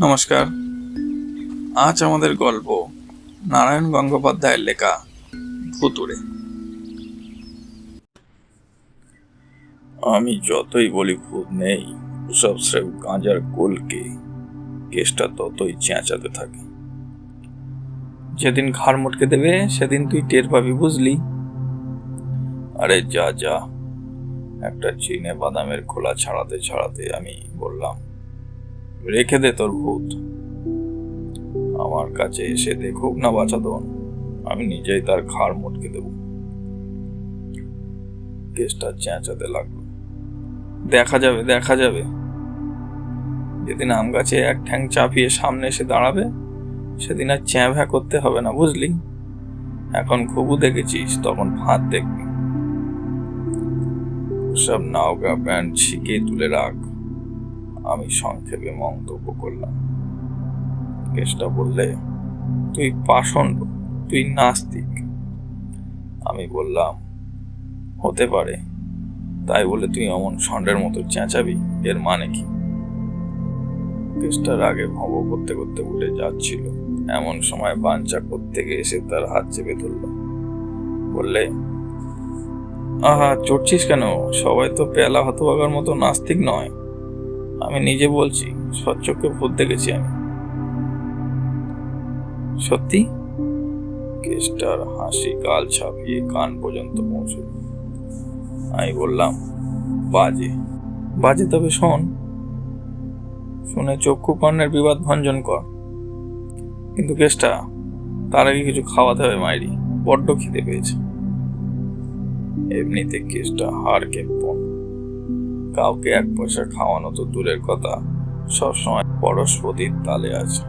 নমস্কার। আজ আমাদের গল্প নারায়ণ গঙ্গোপাধ্যায়ের লেখা ভুতুড়ে। আমি যতই বলি ভূত নেই, সব স্রেফ গাঁজার গোলকে কেসটা ততই চেঁচাতে থাকে। যেদিন ঘাড় মটকে দেবে, সেদিন তুই টের পাবি, বুঝলি? আরে যা যা। একটা চিনে বাদামের খোলা ছাড়াতে ছাড়াতে আমি বললাম রেখে দে তোর ভূত। আমার কাছে এসে দেখুক না বাঁচাদন আমি নিজেই তার ঘাড় মটকে দেব। কেসটা চেঁচাতে লাগল। দেখা যাবে দেখা যাবে। যেদিন আম গাছে এক ঠ্যাং চাপিয়ে সামনে এসে দাঁড়াবে, সেদিন আর চ্যাঁ ভ্যা করতে হবে না, বুঝলি? এখন খুবু দেখেছিস, তখন ফাঁদ দেখবি। সব নাওগা প্যান্ট ছিকে তুলে রাখ। আমি সংক্ষেপে মন্তব্য করলাম। কেসটা বললে, তুই পাষণ্ড, তুই নাস্তিক। আমি বললাম, হতে পারে। তাই বলে তুই অমন ষণ্ডের মতো চেঁচাবি? এর মানে কি? কেসটার আগে ভব করতে করতে উঠে যাচ্ছিল। এমন সময় বাঞ্চা থেকে এসে তার হাত চেপে ধরল। বললে, আহা, চড়ছিস কেন? সবাই তো পেলা হতভাগার মতো নাস্তিক নয়। আমি নিজে বলছি স্বচ্ছকে ভূত দেখেছি আমি। সত্যি? কেসটার হাসি গাল ছাপিয়ে কান পর্যন্ত পৌঁছল আমি বললাম, বাজে। বাজে তবে শোন। শুনে চক্ষু কর্ণের বিবাদ ভঞ্জন কর। কিন্তু কেসটা তার আগে কিছু খাওয়াতে হবে মাইরি। বড্ড খিদে পেয়েছে। এমনিতে কেসটা হাড় কেঁপন কাউকে এক পয়সা খাওয়ানো তো দূরের কথা। সবসময় পরস্পতির তালে আছে।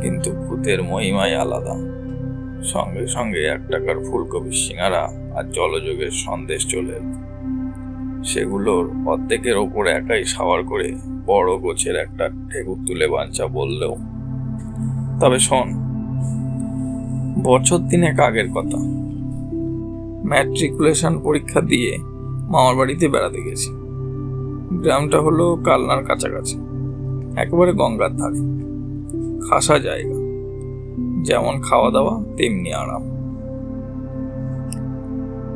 কিন্তু ভূতের মহিমাই আলাদা। সঙ্গে সঙ্গে এক টাকার ফুলকপির সিঙ্গারা আর জলযোগের সন্দেশ চলে সেগুলোর অর্ধেকের ওপর একাই সাওয়ার করে বড় গোছের একটা ঠেকুর তুলে বাঞ্চা বললেও, তবে শোন, বছর তিনেক আগের কথা। ম্যাট্রিকুলেশন পরীক্ষা দিয়ে মামার বাড়িতে বেড়াতে গেছি। গ্রামটা হলো কালনার কাছাকাছি, একেবারে গঙ্গার ধারে। খাসা জায়গা, যেমন খাওয়া দাওয়া তেমনি আরাম।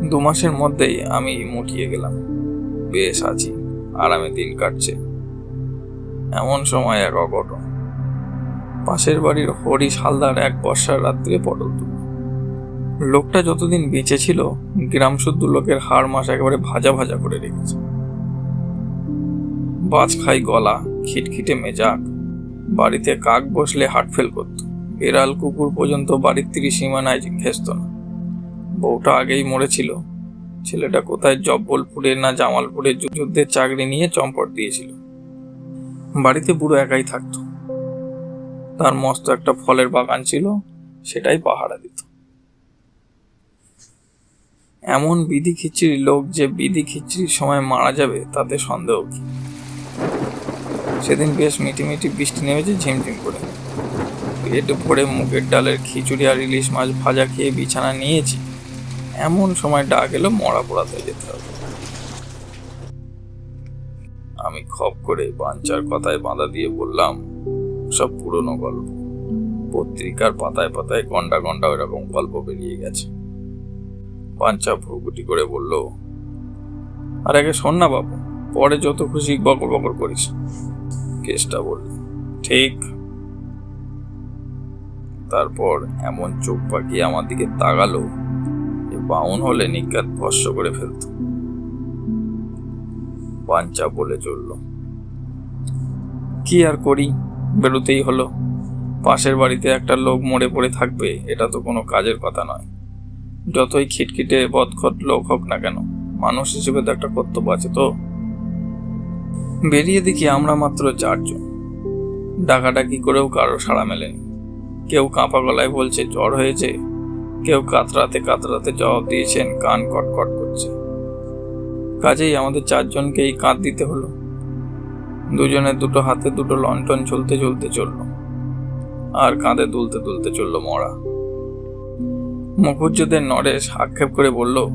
দু মাসের মধ্যেই আমি মুটিয়ে গেলাম। বেশ আছি, আরামে দিন কাটছে। এমন সময় এক অঘটন। পাশের বাড়ির হরিশ হালদার এক বর্ষার রাত্রে পটল তুলল। লোকটা যতদিন বেঁচে ছিল গ্রাম শুদ্ধ লোকের হাড় মাস একেবারে ভাজা ভাজা করে রেখেছে। বাজ খাই গলা, খিটখিটে মেজাক। বাড়িতে কাক বসলে হাট ফেল করত। বিড়াল কুকুর পর্যন্ত বাড়ির তীরি সীমানায় ঘেসত না। বউটা আগেই মরেছিল। ছেলেটা কোথায় জব্বলপুরে না জামালপুরে যুদ্ধের চাকরি নিয়ে চম্পট দিয়েছিল। বাড়িতে বুড়ো একাই থাকতো। তার মস্ত একটা ফলের বাগান ছিল, সেটাই পাহারা দিত। এমন বিধি খিচড়ি লোক যে বিধি খিচড়ির সময় মারা যাবে, তাতে সন্দেহ কি? সেদিন বেশ মিটিমিটি বৃষ্টি নেমেছে ঝিমঝিম করে। পেট ভরে মুগের ডালের খিচুড়ি আর ইলিশ মাছ ভাজা খেয়ে বিছানা নিয়েছি। এমন সময় ডাক এলো, মরা পোড়াতে যেতে হবে। আমি খপ করে বাঞ্চার কথায় বাঁধা দিয়ে বললাম, সব পুরনো গল্প। পত্রিকার পাতায় পাতায় ঘণ্টা ঘণ্টা ওইরকম গল্প বেরিয়ে গেছে। পাঞ্চা ভ্রুকুটি করে বলল, আর আগে শোন না বাবু, পরে যত খুশি বকর বকর করিস। কেসটা বলল, ঠিক। তারপর এমন চোখ পাকিয়ে আমার দিকে তাকালো যে বাউন হলে নিজ্ঞাত ভস্য করে ফেলত। পাঞ্চা বলে চলল, কি আর করি? বেরোতেই হলো। পাশের বাড়িতে একটা লোক মরে পড়ে থাকবে, এটা তো কোনো কাজের কথা নয়। যতই খিটখিটে, বদখত লোক হোক না কেন, মানুষ হিসেবে তো একটা কর্তব্য আছে তো। বেরিয়ে দেখি আমরা মাত্র চারজন। ডাকাডাকি করেও কারও সাড়া মেলেনি। কেউ কাঁপা গলায় বলছে, জ্বর হয়েছে। কেউ কাতরাতে কাতরাতে জবাব দিয়েছেন, কান কটকট করছে। কাজেই আমাদের চারজনকেই কাঁদ দিতে হলো। দুজনের দুটো হাতে দুটো লন্ঠন চলতে চলতে চলল। আর কাঁধে দুলতে দুলতে চলল মরা। মুখুজ্জদের নরেশ আক্ষেপ করে বলল,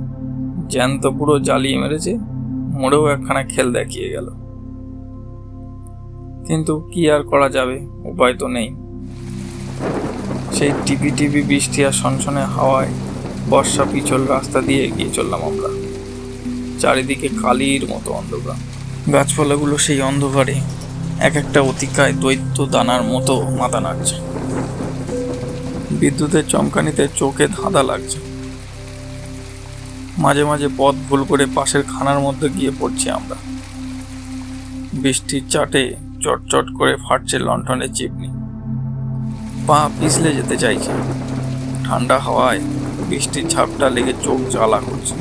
জ্যান্ত পুরো জ্বালিয়ে মেরেছে, মোড়েও একখানা খেল দেখিয়ে গেল। কিন্তু কি আর করা যাবে, উপায় তো নেই। সেই টিপি টিপি বৃষ্টি আর সনসনে হাওয়ায় বর্ষা পিছল রাস্তা দিয়ে এগিয়ে চললাম আমরা। চারিদিকে কালির মতো অন্ধকার। গাছপালাগুলো সেই অন্ধকারে এক একটা অতিকায় দৈত্য দানার মতো মাথা নাড়ছে বিদ্যুতের চমকানিতে চোখে ধাঁধা লাগছে। মাঝে মাঝে পথ ভুল করে পাশের খানার মধ্যে গিয়ে পড়ছি আমরা। বৃষ্টির চাটে চটচট করে ফাটছে লণ্ঠনের চিপনি পা পিছলে যেতে চাইছে। ঠান্ডা হাওয়ায় বৃষ্টির ছাপটা লেগে চোখ জ্বালা করছে।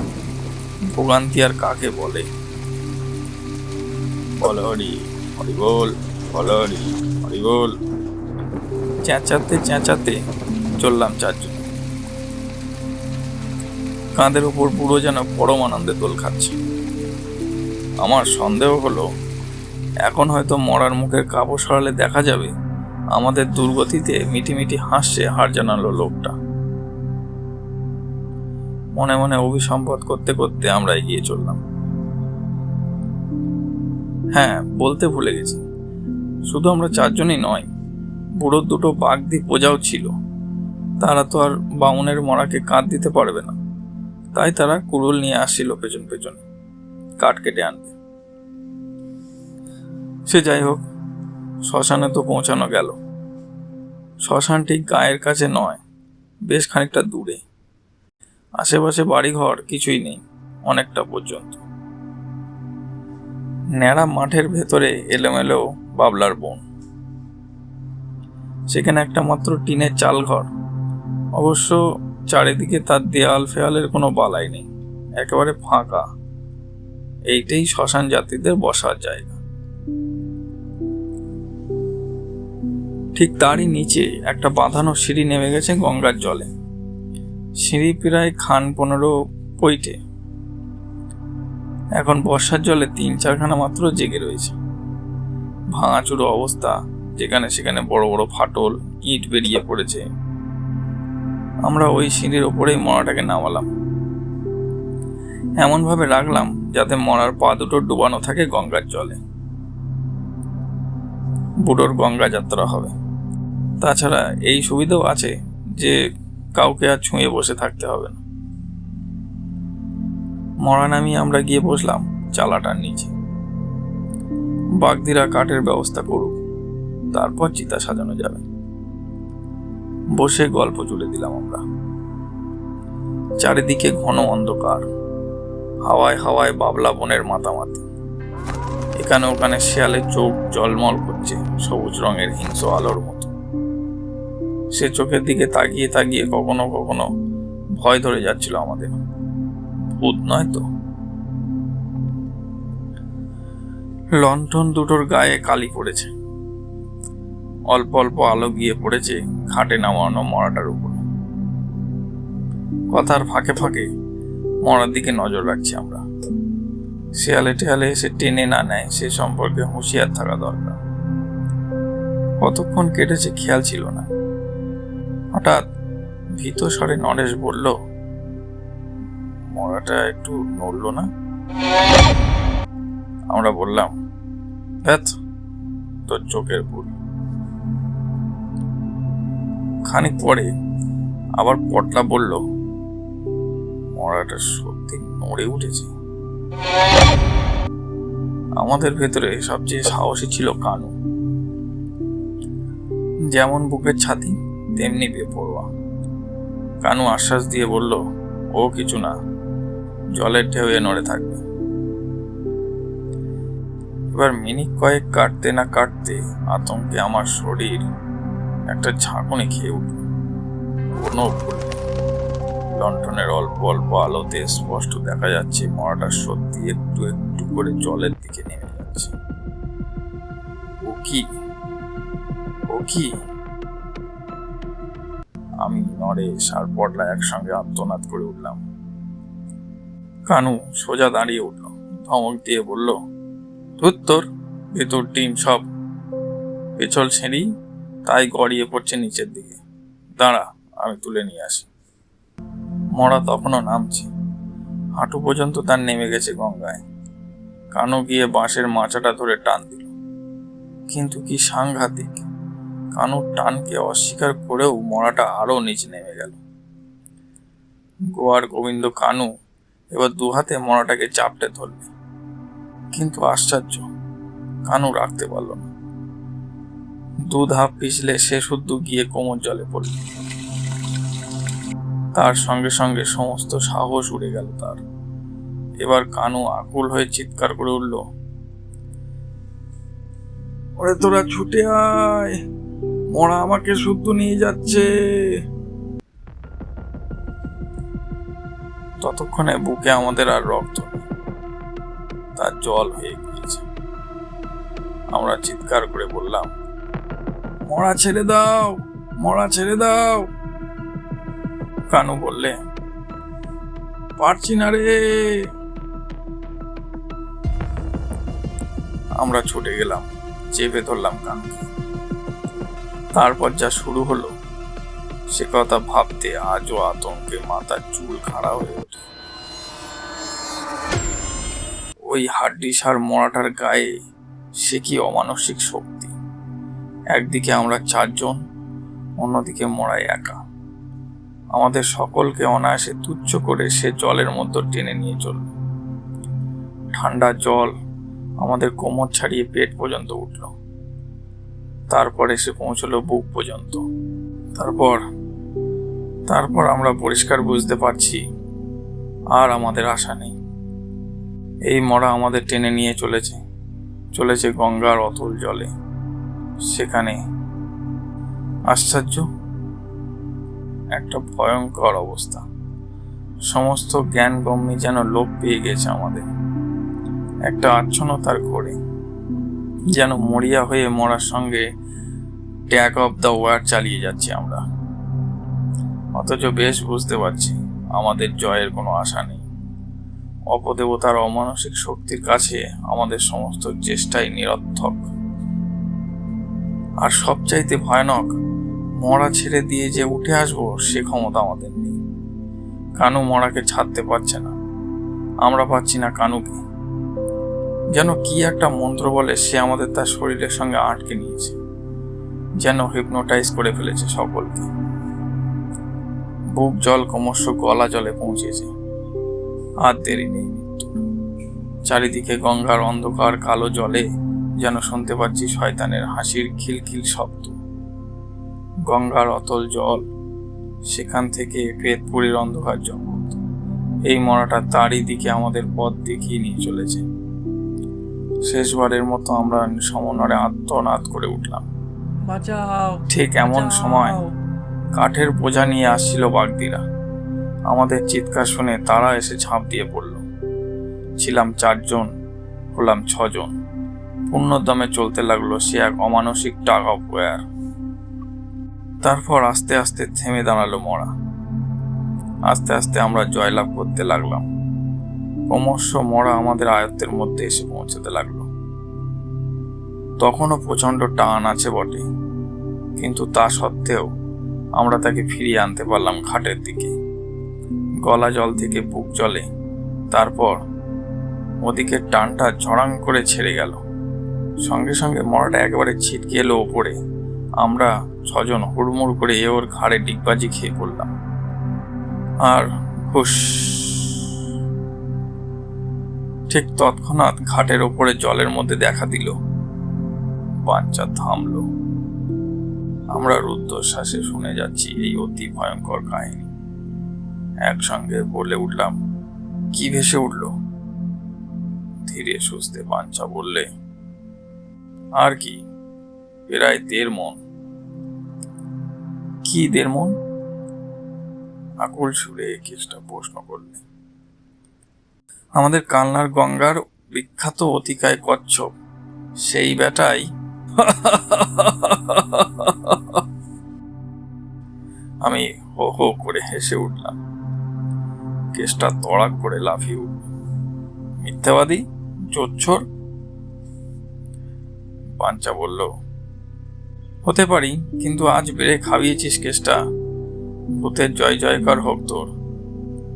ভোগান্তি আর কাকে বলে। চেঁচাতে চেঁচাতে চললাম চারজন। কাঁধের উপর পুরো যেন পরম আনন্দে দোল খাচ্ছে। আমার সন্দেহ হলো, এখন হয়তো মরার মুখের কাপড় সরালে দেখা যাবে আমাদের দুর্গতিতে মিটিমিটি হাসছে হার জানালো লোকটা। মনে মনে অভিসম্পদ করতে করতে আমরা এগিয়ে চললাম। হ্যাঁ বলতে ভুলে গেছি। শুধু আমরা চারজনই নয়, বুড়োর দুটো বাগদি প্রজাও ছিল। তারা তো আর বামুনের মরাকে কাঁধ দিতে পারবে না। তাই তারা কুড়ুল নিয়ে আসছিল পেছন পেছন, কাঠ কেটে আনবে সে যাই হোক, শ্মশানে তো পৌঁছানো গেল। শ্মশান ঠিক গায়ের কাছে নয়, বেশ খানিকটা দূরে। আশেপাশে বাড়িঘর কিছুই নেই, অনেকটা পর্যন্ত। ন্যাড়া মাঠের ভেতরে এলোমেলো বাবলার বন। সেখানে একটা মাত্র টিনের চাল ঘর অবশ্য চারিদিকে তার দেয়াল ফেয়ালের কোনো বালাই নেই, একেবারে ফাঁকা। এইটাই শ্মশান যাত্রীদের বসার জায়গা। ঠিক তারই নিচে একটা বাঁধানো সিঁড়ি নেমে গেছে গঙ্গার জলে। সিঁড়ি প্রায় খান পনেরো পইটে। এখন বর্ষার জলে তিন চারখানা মাত্র জেগে রয়েছে। ভাঙাচুরো অবস্থা, যেখানে সেখানে বড় বড় ফাটল, ইট বেরিয়ে পড়েছে। আমরা ওই সিঁড়ির ওপরেই মরাটাকে নামালাম। এমনভাবে রাখলাম যাতে মরার পা দুটো ডুবানো থাকে গঙ্গার জলে। বুড়োর গঙ্গা যাত্রা হবে। তাছাড়া এই সুবিধাও আছে যে কাউকে আর ছুঁয়ে বসে থাকতে হবে না। মরা নামিয়ে আমরা গিয়ে বসলাম চালাটার নিচে। বাগদিরা কাঠের ব্যবস্থা করুক, তারপর চিতা সাজানো যাবে। বসে গল্প জুড়ে দিলাম আমরা। চারিদিকে ঘন অন্ধকার, হাওয়ায় হাওয়ায় বাবলা বনের মাতামাতি। এখানে ওখানে শেয়ালের চোখ জলমল করছে সবুজ রঙের হিংস্র আলোর মতো। সে চোখের দিকে তাকিয়ে তাকিয়ে কখনো কখনো ভয় ধরে যাচ্ছিল আমাদের। ভূত নয় তো? লণ্ঠন দুটোর গায়ে কালি পড়েছে। অল্প অল্প আলো গিয়ে পড়েছে ঘাটে নামানো মরাটার উপর। কথার ফাঁকে ফাঁকে মরার দিকে নজর রাখছি আমরা। শেয়ালে টেয়ালে এসে টেনে না নেয় সে সম্পর্কে হুঁশিয়ার থাকা দরকার। কতক্ষণ কেটেছে খেয়াল ছিল না। হঠাৎ ভীত স্বরে নরেশ বলল, মরাটা একটু নড়ল না? আমরা বললাম ধ্যাত তোর চোখের ভুল খানিক পরে আবার পটলা বলল, মরাটা সত্যি নড়ে উঠেছে। আমাদের ভেতরে সবচেয়ে সাহসী ছিল কানু। যেমন বুকের ছাতি, তেমনি বেপরোয়া। কানু আশ্বাস দিয়ে বলল, ও কিছু না, জলের ঢেউয়ে নড়ে থাকবে। এবার মিনিট কয়েক কাটতে না কাটতে আতঙ্কে আমার শরীর একটা ঝাঁকুনি খেয়ে উঠল। কোনো ভুল নেই। লণ্ঠনের অল্প অল্প আলোতে স্পষ্ট দেখা যাচ্ছে মরাটা সত্যি একটু একটু করে জলের দিকে নেমে যাচ্ছে। ও কি? ও কি? আমি নরেশ আর পটলা একসঙ্গে আত্মনাদ করে উঠলাম। কানু সোজা দাঁড়িয়ে উঠল। ধমক দিয়ে বলল ধুত্তর ভেতর টিম সব। পেছল ছেড়ি তাই গড়িয়ে পড়ছে নিচের দিকে। দাঁড়া, আমি তুলে নিয়ে আসি। মরা তখনও নামছে। হাঁটু পর্যন্ত তার নেমে গেছে গঙ্গায়। কানু গিয়ে বাঁশের মাচাটা ধরে টান দিল। কিন্তু কি সাংঘাতিক। কানুর টানকে অস্বীকার করেও মরাটা আরও নিচে নেমে গেল। গোয়ার গোবিন্দ কানু এবার দু হাতে মরাটাকে চাপটে ধরবে কিন্তু আশ্চর্য, কানু রাখতে পারল না। দু ধাপ পিছলে সে শুদ্ধ গিয়ে কোমর জলে পড়ল। তার সঙ্গে সঙ্গে সমস্ত সাহস উড়ে গেল তার। এবার কানু আকুল হয়ে চিৎকার করে উঠল, ওরে তোরা ছুটে আয়, মরা আমাকে শুদ্ধ নিয়ে যাচ্ছে। ততক্ষণে বুকে আমাদের আর রক্ত তার জল হয়ে গিয়েছে। আমরা চিৎকার করে বললাম মরা ছেড়ে দাও, মরা ছেড়ে দাও। কানু বললে, পারছি না রে। আমরা ছুটে গেলাম, চেপে ধরলাম কানুকে। তারপর যা শুরু হলো, সে কথা ভাবতে আজও আতঙ্কে মাথার চুল খাড়া হয়ে ওঠে। ওই হাড্ডি সার মরাটার গায়ে সে কি অমানসিক শক্তি? একদিকে আমরা চারজন, অন্যদিকে মরাই একা। আমাদের সকলকে অনায়াসে তুচ্ছ করে সে জলের মধ্যে টেনে নিয়ে চলল। ঠান্ডা জল আমাদের কোমর ছাড়িয়ে পেট পর্যন্ত উঠল। তারপর এসে পৌঁছলো বুক পর্যন্ত। তারপর তারপর আমরা পরিষ্কার বুঝতে পারছি, আর আমাদের আশা নেই। এই মরা আমাদের টেনে নিয়ে চলেছে চলেছে গঙ্গার অতল জলে। সেখানে আশ্চর্য, একটা ভয়ঙ্কর অবস্থা। সমস্ত জ্ঞান গম্যি যেন লোপ পেয়ে গেছে আমাদের। একটা আচ্ছন্নতার ঘোরে, যেন মরিয়া হয়ে মরার সঙ্গে ট্যাগ অফ দ্য ওয়ার চালিয়ে যাচ্ছি আমরা। অথচ বেশ বুঝতে পারছি, আমাদের জয়ের কোনো আশা নেই। অপদেবতার অমানসিক শক্তির কাছে আমাদের সমস্ত চেষ্টাই নিরর্থক। আর সবচাইতে ভয়ানক, মরা ছেড়ে দিয়ে যে উঠে আসব, সে ক্ষমতা আমাদের নেই। কানু মরাকে ছাড়তে পারছে না। আমরা পাচ্ছি না কানুকে। যেন কি একটা মন্ত্র বলে সে আমাদের তার শরীরের সঙ্গে আটকে নিয়েছে। যেন হিপনোটাইজ করে ফেলেছে সকলকে। বুক জল ক্রমশ গলা জলে পৌঁছেছে। আর দেরি নেই চারিদিকে গঙ্গার অন্ধকার কালো জলে যেন শুনতে পাচ্ছি শয়তানের হাসির খিলখিল শব্দ। গঙ্গার অতল জল সেখান থেকে পেতপুরীর অন্ধকার জগৎ। এই মরাটা তারই দিকে আমাদের পথ দেখিয়ে নিয়ে চলেছে। শেষবারের মতো আমরা সমনরে আত্মনাদ করে উঠলাম। ঠিক এমন সময় কাঠের বোঝা নিয়ে আসছিল বাগদিরা। আমাদের চিৎকার শুনে তারা এসে ঝাঁপ দিয়ে পড়ল। ছিলাম চারজন হলাম ছজন। পূর্ণদমে চলতে লাগল সে এক অমানসিক টাগ অফ ওয়ার। তারপর আস্তে আস্তে থেমে দাঁড়াল মরা। আস্তে আস্তে আমরা জয়লাভ করতে লাগলাম। ক্রমশ মরা আমাদের আয়ত্তের মধ্যে এসে পৌঁছতে লাগল। তখনও প্রচণ্ড টান আছে বটে, কিন্তু তা সত্ত্বেও আমরা তাকে ফিরিয়ে আনতে পারলাম ঘাটের দিকে। গলা জল থেকে বুক জলে তারপর ওদিকে টানটা ঝড়াং করে ছেড়ে গেল। সঙ্গে সঙ্গে মরাটা একেবারে ছিটকে এলো ওপরে। আমরা ছজন হুড়মুড় করে এ ওর ঘাড়ে ডিগবাজি খেয়ে পড়লাম। আর হুস ঠিক তৎক্ষণাৎ ঘাটের ওপরে জলের মধ্যে দেখা দিল। বাঞ্চা থামলো। আমরা রুদ্ধশ্বাসে শুনে যাচ্ছি এই অতি ভয়ঙ্কর কাহিনী। একসঙ্গে বলে উঠলাম, কি ভেসে উঠল? ধীরে সুস্থে বাঞ্চা বললে আর কি? প্রায় দেড় মন। কি দেড় মন? আকুল সুরে কেসটা প্রশ্ন করলে। আমাদের কালনার গঙ্গার বিখ্যাত অতিকায় কচ্ছপ, সেই বেটাই আমি হো হো করে হেসে উঠলাম। কেসটা তড়াক করে লাফিয়ে উঠল। মিথ্যাবাদী জোচ্ছর পাঞ্চা বলল, হতে পারি, কিন্তু আজ বেড়ে খাইয়েছিস কেসটা। ভূতের জয় জয়কার হোক তোর।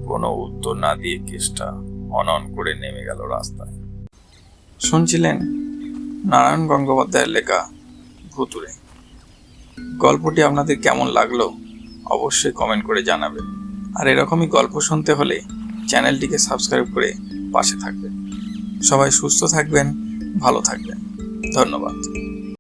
কোনো উত্তর না দিয়ে কেসটা অনন করে নেমে গেল রাস্তায়। শুনছিলেন নারায়ণ গঙ্গোপাধ্যায়ের লেখা ভুতুরে গল্পটি আপনাদের কেমন লাগল অবশ্যই কমেন্ট করে জানাবেন। আর এরকমই গল্প শুনতে হলে চ্যানেলটিকে সাবস্ক্রাইব করে পাশে থাকবেন। সবাই সুস্থ থাকবেন, ভালো থাকবেন। ধন্যবাদ।